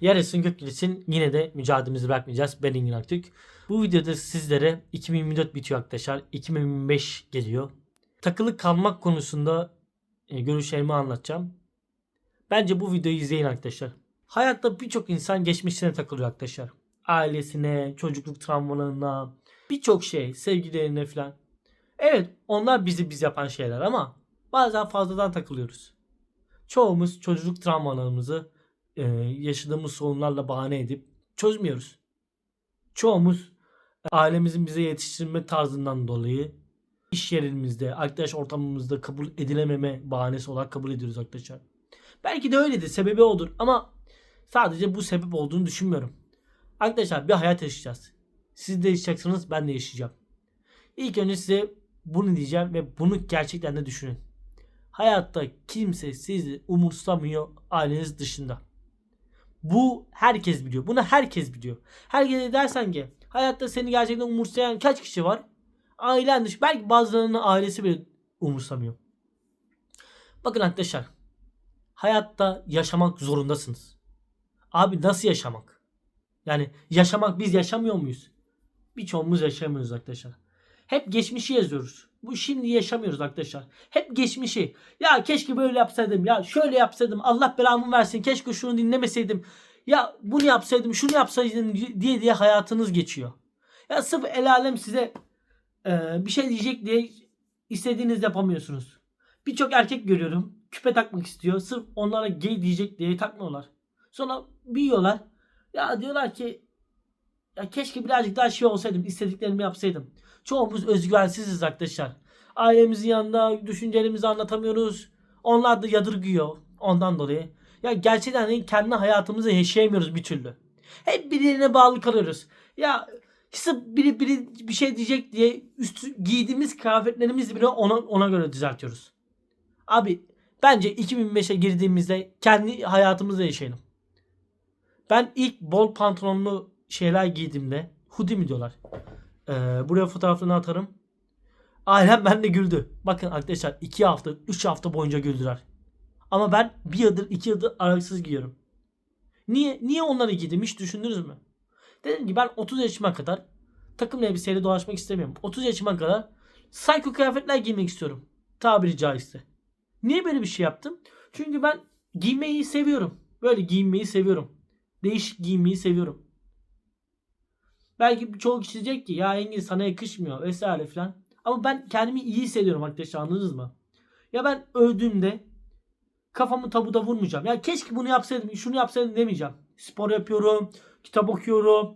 Yer etsin gök gitsin yine de mücadelemizi bırakmayacağız. Ben Engin Aktürk. Bu videoda sizlere 2024 bitiyor arkadaşlar. 2025 geliyor. Takılı kalmak konusunda e, görüşlerimi anlatacağım. Bence bu videoyu izleyin arkadaşlar. Hayatta birçok insan geçmişine takılıyor arkadaşlar. Ailesine, çocukluk travmalarına, birçok şey, sevgilerine falan. Evet onlar bizi biz yapan şeyler ama bazen fazladan takılıyoruz. Çoğumuz çocukluk travmalarımızı e, yaşadığımız sorunlarla bahane edip çözmüyoruz. Çoğumuz ailemizin bize yetiştirme tarzından dolayı iş yerimizde, arkadaş ortamımızda kabul edilememe bahanesi olarak kabul ediyoruz arkadaşlar. Belki de öyledir, sebebi odur ama sadece bu sebep olduğunu düşünmüyorum. Arkadaşlar bir hayat yaşayacağız. Siz de yaşayacaksınız, ben de yaşayacağım. İlk önce size bunu diyeceğim ve bunu gerçekten de düşünün. Hayatta kimse sizi umursamıyor aileniz dışında. Bu herkes biliyor. Bunu herkes biliyor. Herkese dersen ki hayatta seni gerçekten umursayan kaç kişi var? Ailen dışı. Belki bazılarının ailesi bile umursamıyor. Bakın arkadaşlar. Hayatta yaşamak zorundasınız. Abi nasıl yaşamak? Yani yaşamak biz yaşamıyor muyuz? Birçoğumuz yaşamıyoruz arkadaşlar. Hep geçmişi yazıyoruz. Bu şimdi yaşamıyoruz arkadaşlar. Hep geçmişi. Ya keşke böyle yapsaydım. Ya şöyle yapsaydım. Allah belamı versin. Keşke şunu dinlemeseydim. Ya bunu yapsaydım, şunu yapsaydım diye diye hayatınız geçiyor. Ya sırf el alem size e, bir şey diyecek diye istediğiniz yapamıyorsunuz. Birçok erkek görüyorum. Küpe takmak istiyor. Sırf onlara gay diyecek diye takmıyorlar. Sonra büyüyorlar. Ya diyorlar ki ya keşke birazcık daha şey olsaydım. istediklerimi yapsaydım. Çoğumuz özgüvensiziz arkadaşlar. Ailemizin yanında düşüncelerimizi anlatamıyoruz. Onlar da yadırgıyor ondan dolayı. Ya gerçekten kendi hayatımızı yaşayamıyoruz bir türlü. Hep birilerine bağlı kalıyoruz. Ya sırf biri, biri bir şey diyecek diye üstü, giydiğimiz kıyafetlerimizi bile ona, ona göre düzeltiyoruz. Abi bence 2005'e girdiğimizde kendi hayatımızı yaşayalım. Ben ilk bol pantolonlu şeyler giydiğimde hoodie mi diyorlar? Ee, buraya fotoğrafını atarım. Ailem benimle güldü. Bakın arkadaşlar 2 hafta 3 hafta boyunca güldüler. Ama ben bir yıldır 2 yıldır aralıksız giyiyorum. Niye? Niye onları giydim hiç düşündünüz mü? Dedim ki ben 30 yaşıma kadar takım elbiseyle dolaşmak istemiyorum. 30 yaşıma kadar psycho kıyafetler giymek istiyorum. Tabiri caizse. Niye böyle bir şey yaptım? Çünkü ben giymeyi seviyorum. Böyle giyinmeyi seviyorum. Değişik giyinmeyi seviyorum. Belki çoğu kişi diyecek ki ya Engin sana yakışmıyor vesaire filan. Ama ben kendimi iyi hissediyorum arkadaşlar anladınız mı? Ya ben öldüğümde kafamı tabuda vurmayacağım. Ya keşke bunu yapsaydım, şunu yapsaydım demeyeceğim. Spor yapıyorum, kitap okuyorum.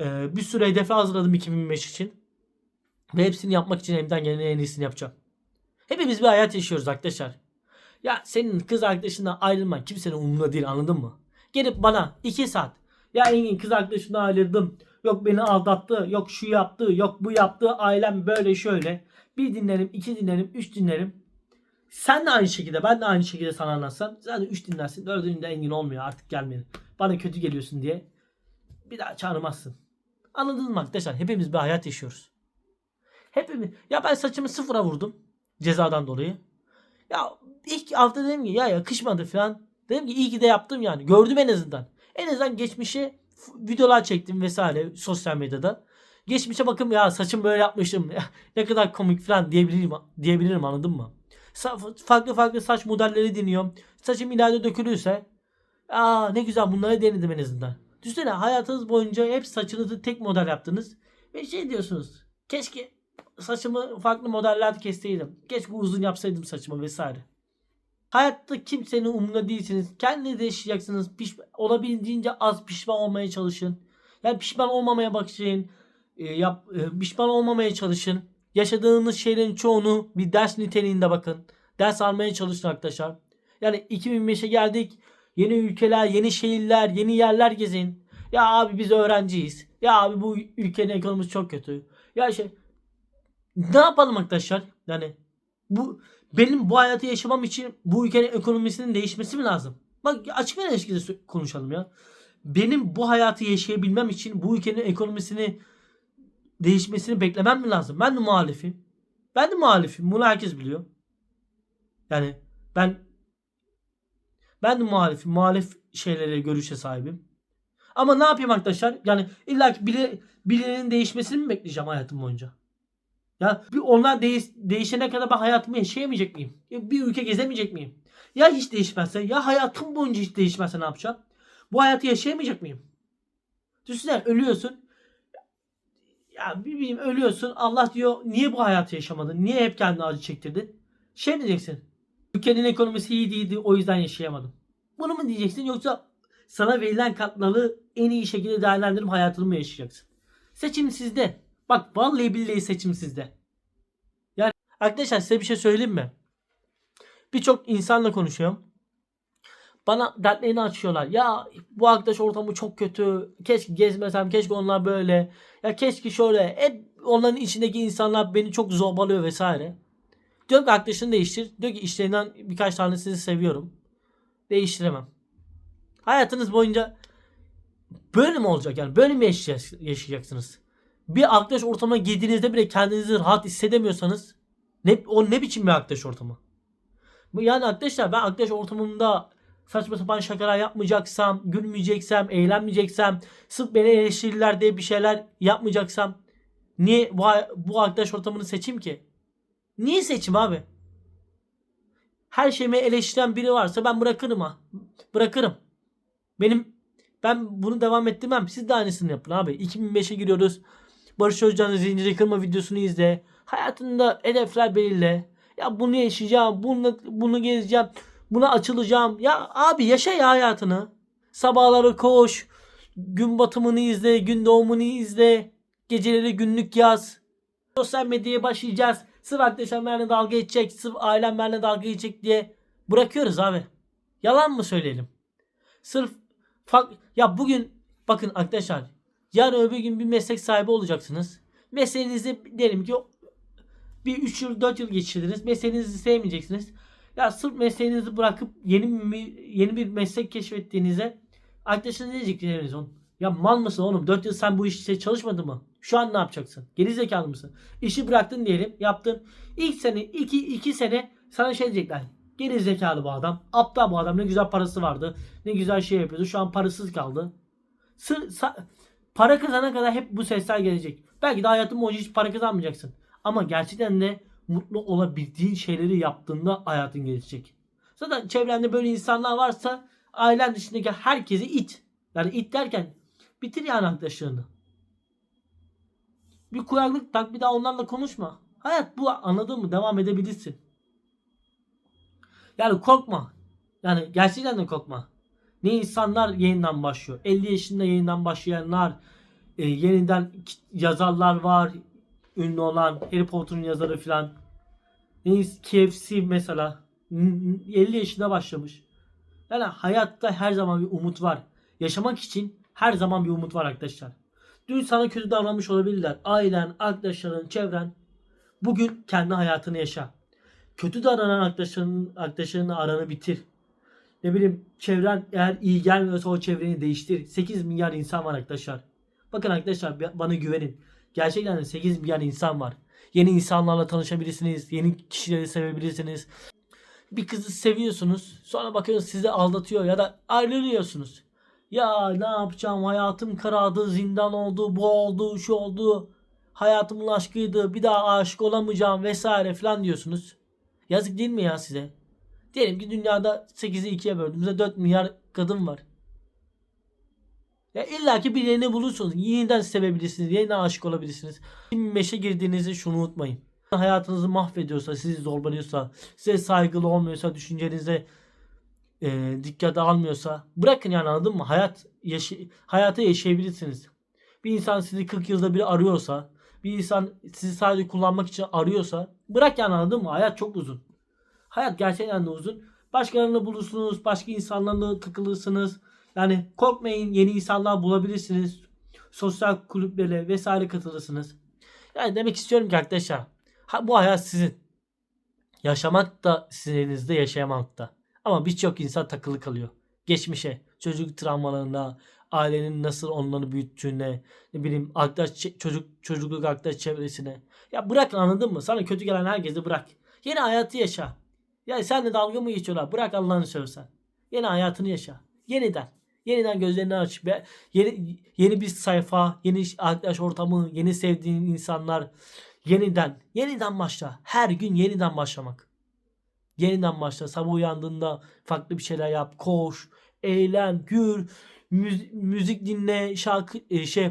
Ee, bir sürü hedefe hazırladım 2025 için. Ve hepsini yapmak için elimden gelen en iyisini yapacağım. Hepimiz bir hayat yaşıyoruz arkadaşlar. Ya senin kız arkadaşından ayrılman kimsenin umurunda değil anladın mı? Gelip bana 2 saat ya Engin kız arkadaşımdan ayrıldım. Yok beni aldattı. Yok şu yaptı. Yok bu yaptı. Ailem böyle şöyle. Bir dinlerim, iki dinlerim, üç dinlerim. Sen de aynı şekilde ben de aynı şekilde sana anlatsam. Zaten üç dinlersin. Dördüncünde Engin olmuyor artık gelmeyin. Bana kötü geliyorsun diye. Bir daha çağırmazsın. Anladınız mı arkadaşlar? Hepimiz bir hayat yaşıyoruz. Hepimiz. Ya ben saçımı sıfıra vurdum. Cezadan dolayı. Ya ilk hafta dedim ki ya yakışmadı falan. Dedim ki iyi ki de yaptım yani. Gördüm en azından. En azından geçmişi videolar çektim vesaire sosyal medyada. Geçmişe bakın ya saçım böyle yapmışım. ne kadar komik falan diyebilirim, diyebilirim anladın mı? Sa- farklı farklı saç modelleri deniyorum. Saçım ileride dökülürse aa ne güzel bunları denedim en azından. Düşünsene hayatınız boyunca hep saçınızı tek model yaptınız. Ve şey diyorsunuz. Keşke saçımı farklı modellerde kesseydim. Keşke uzun yapsaydım saçımı vesaire. Hayatta kimsenin umurunda değilsiniz. Kendiniz yaşayacaksınız. Piş- olabildiğince az pişman olmaya çalışın. Yani pişman olmamaya bakın. E, yap, e, pişman olmamaya çalışın. Yaşadığınız şeylerin çoğunu bir ders niteliğinde bakın. Ders almaya çalışın arkadaşlar. Yani 2005'e geldik. Yeni ülkeler, yeni şehirler, yeni yerler gezin. Ya abi biz öğrenciyiz. Ya abi bu ülkenin ekonomisi çok kötü. Ya şey ne yapalım arkadaşlar? Yani bu benim bu hayatı yaşamam için bu ülkenin ekonomisinin değişmesi mi lazım? Bak açık ve ilişkide konuşalım ya. Benim bu hayatı yaşayabilmem için bu ülkenin ekonomisini değişmesini beklemem mi lazım? Ben de muhalifim. Ben de muhalifim. Bunu herkes biliyor. Yani ben Ben de muhalifim. Muhalif şeylere görüşe sahibim. Ama ne yapayım arkadaşlar? Yani illa ki biri, birinin değişmesini mi bekleyeceğim hayatım boyunca? Ya bir onlar değiş, değişene kadar ben hayatımı yaşayamayacak mıyım? Ya bir ülke gezemeyecek miyim? Ya hiç değişmezse ya hayatım boyunca hiç değişmezse ne yapacağım? Bu hayatı yaşayamayacak mıyım? Düşünsene ölüyorsun. Ya bir bileyim ölüyorsun. Allah diyor niye bu hayatı yaşamadın? Niye hep kendine acı çektirdin? Şey diyeceksin? Ülkenin ekonomisi iyi değildi o yüzden yaşayamadım. Bunu mu diyeceksin yoksa sana verilen katları en iyi şekilde değerlendirip hayatını mı yaşayacaksın? Seçim sizde. Bak vallahi billahi seçim sizde. Yani arkadaşlar size bir şey söyleyeyim mi? Birçok insanla konuşuyorum. Bana dertlerini açıyorlar. Ya bu arkadaş ortamı çok kötü. Keşke gezmesem. Keşke onlar böyle. Ya keşke şöyle. Hep onların içindeki insanlar beni çok zorbalıyor vesaire. Diyorum ki arkadaşını değiştir. Diyor ki işlerinden birkaç tanesini seviyorum. Değiştiremem. Hayatınız boyunca böyle mi olacak yani? Böyle mi yaşayacaksınız? Bir arkadaş ortamına girdiğinizde bile kendinizi rahat hissedemiyorsanız ne, o ne biçim bir arkadaş ortamı? Yani arkadaşlar ben arkadaş ortamımda saçma sapan şakalar yapmayacaksam, gülmeyeceksem, eğlenmeyeceksem, sırf beni eleştirirler diye bir şeyler yapmayacaksam niye bu, bu arkadaş ortamını seçeyim ki? Niye seçim abi? Her şeyimi eleştiren biri varsa ben bırakırım ha. Bırakırım. Benim ben bunu devam ettirmem. Siz de aynısını yapın abi. 2005'e giriyoruz. Barış Özcan'ın zinciri kırma videosunu izle. Hayatında hedefler belirle. Ya bunu yaşayacağım. Bunu, bunu gezeceğim. Buna açılacağım. Ya abi yaşa ya hayatını. Sabahları koş. Gün batımını izle. Gün doğumunu izle. Geceleri günlük yaz. Sosyal medyaya başlayacağız. Sırf arkadaşlar benimle dalga geçecek. Sırf ailem benimle dalga geçecek diye bırakıyoruz abi. Yalan mı söyleyelim? Sırf ya bugün bakın arkadaşlar yarın öbür gün bir meslek sahibi olacaksınız. Mesleğinizi diyelim ki bir 3 yıl 4 yıl geçirdiniz. Mesleğinizi sevmeyeceksiniz. Ya sırf mesleğinizi bırakıp yeni bir, yeni bir meslek keşfettiğinizde arkadaşınız ne diyeceksiniz onun? Ya mal mısın oğlum? 4 yıl sen bu işte çalışmadın mı? Şu an ne yapacaksın? Geri zekalı mısın? İşi bıraktın diyelim. Yaptın. İlk sene 2 2 sene sana şey diyecekler. Geri zekalı bu adam. Aptal bu adam. Ne güzel parası vardı. Ne güzel şey yapıyordu. Şu an parasız kaldı. Sır, para kazana kadar hep bu sesler gelecek. Belki de hayatın boyunca hiç para kazanmayacaksın. Ama gerçekten de mutlu olabildiğin şeyleri yaptığında hayatın gelişecek. Zaten çevrende böyle insanlar varsa ailen dışındaki herkesi it. Yani it derken bitir yani arkadaşlarını. Bir kulaklık tak bir daha onlarla konuşma. Hayat bu anladın mı? Devam edebilirsin. Yani korkma. Yani gerçekten de korkma. Ne insanlar yeniden başlıyor. 50 yaşında yeniden başlayanlar, e, yeniden yazarlar var. Ünlü olan Harry Potter'ın yazarı filan. Ne KFC mesela 50 yaşında başlamış. Yani hayatta her zaman bir umut var. Yaşamak için her zaman bir umut var arkadaşlar. Dün sana kötü davranmış olabilirler. Ailen, arkadaşların, çevren. Bugün kendi hayatını yaşa. Kötü davranan arkadaşların, aranı bitir. Ne bileyim çevren eğer iyi gelmiyorsa o çevreni değiştir. 8 milyar insan var arkadaşlar. Bakın arkadaşlar bana güvenin. Gerçekten de 8 milyar insan var. Yeni insanlarla tanışabilirsiniz. Yeni kişileri sevebilirsiniz. Bir kızı seviyorsunuz. Sonra bakıyorsunuz sizi aldatıyor ya da ayrılıyorsunuz. Ya ne yapacağım hayatım karardı zindan oldu bu oldu şu oldu. Hayatımın aşkıydı bir daha aşık olamayacağım vesaire falan diyorsunuz. Yazık değil mi ya size? Diyelim ki dünyada 8'i 2'ye böldüğümüzde 4 milyar kadın var. Ya illa ki birilerini bulursunuz. Yeniden sevebilirsiniz. Yeniden aşık olabilirsiniz. 25'e girdiğinizde şunu unutmayın. Hayatınızı mahvediyorsa, sizi zorbalıyorsa, size saygılı olmuyorsa, düşüncenize e, dikkate almıyorsa bırakın yani anladın mı? Hayat yaşa hayatı yaşayabilirsiniz. Bir insan sizi 40 yılda bir arıyorsa, bir insan sizi sadece kullanmak için arıyorsa bırak yani anladın mı? Hayat çok uzun. Hayat gerçekten de uzun. Başkalarını bulursunuz, başka insanlarla takılırsınız. Yani korkmayın yeni insanlar bulabilirsiniz. Sosyal kulüplere vesaire katılırsınız. Yani demek istiyorum ki arkadaşlar ha, bu hayat sizin. Yaşamak da sizin elinizde yaşayamak da. Ama birçok insan takılı kalıyor. Geçmişe, çocuk travmalarına, ailenin nasıl onları büyüttüğüne, ne bileyim arkadaş çocuk çocukluk arkadaş çevresine. Ya bırak anladın mı? Sana kötü gelen herkesi bırak. Yeni hayatı yaşa. Ya sen de dalga mı geçiyorlar? Bırak Allah'ını seversen. Yeni hayatını yaşa. Yeniden. Yeniden gözlerini aç. Ve yeni, yeni bir sayfa, yeni arkadaş ortamı, yeni sevdiğin insanlar. Yeniden. Yeniden başla. Her gün yeniden başlamak. Yeniden başla. Sabah uyandığında farklı bir şeyler yap. Koş. Eğlen. Gül. müz- müzik dinle. Şarkı e, şey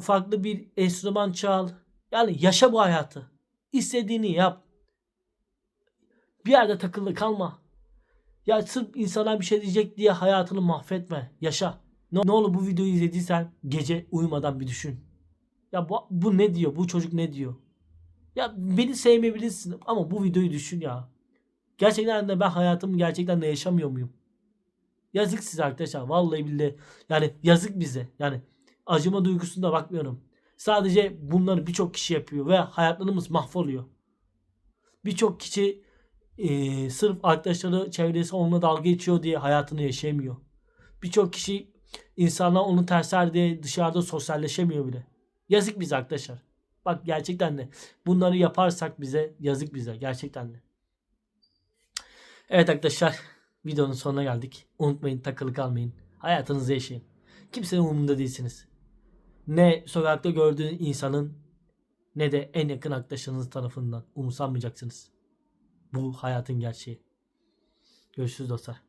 farklı bir enstrüman çal. Yani yaşa bu hayatı. İstediğini yap. Bir yerde takılı kalma. Ya sırf insanlar bir şey diyecek diye hayatını mahvetme. Yaşa. Ne, ne olur bu videoyu izlediysen gece uyumadan bir düşün. Ya bu, bu ne diyor? Bu çocuk ne diyor? Ya beni sevmeyebilirsin ama bu videoyu düşün ya. Gerçekten de ben hayatımı gerçekten de yaşamıyor muyum? Yazık size arkadaşlar. Vallahi billahi. Yani yazık bize. Yani acıma duygusunda bakmıyorum. Sadece bunları birçok kişi yapıyor ve hayatlarımız mahvoluyor. Birçok kişi eee, sırf arkadaşları çevresi onunla dalga geçiyor diye hayatını yaşayamıyor. Birçok kişi insanlar onu tersler diye dışarıda sosyalleşemiyor bile. Yazık bize arkadaşlar. Bak gerçekten de bunları yaparsak bize yazık bize gerçekten de. Evet arkadaşlar videonun sonuna geldik. Unutmayın takılı kalmayın. Hayatınızı yaşayın. Kimsenin umurunda değilsiniz. Ne sokakta gördüğün insanın ne de en yakın arkadaşlarınız tarafından umursanmayacaksınız. Bu hayatın gerçeği. Görüşürüz dostlar.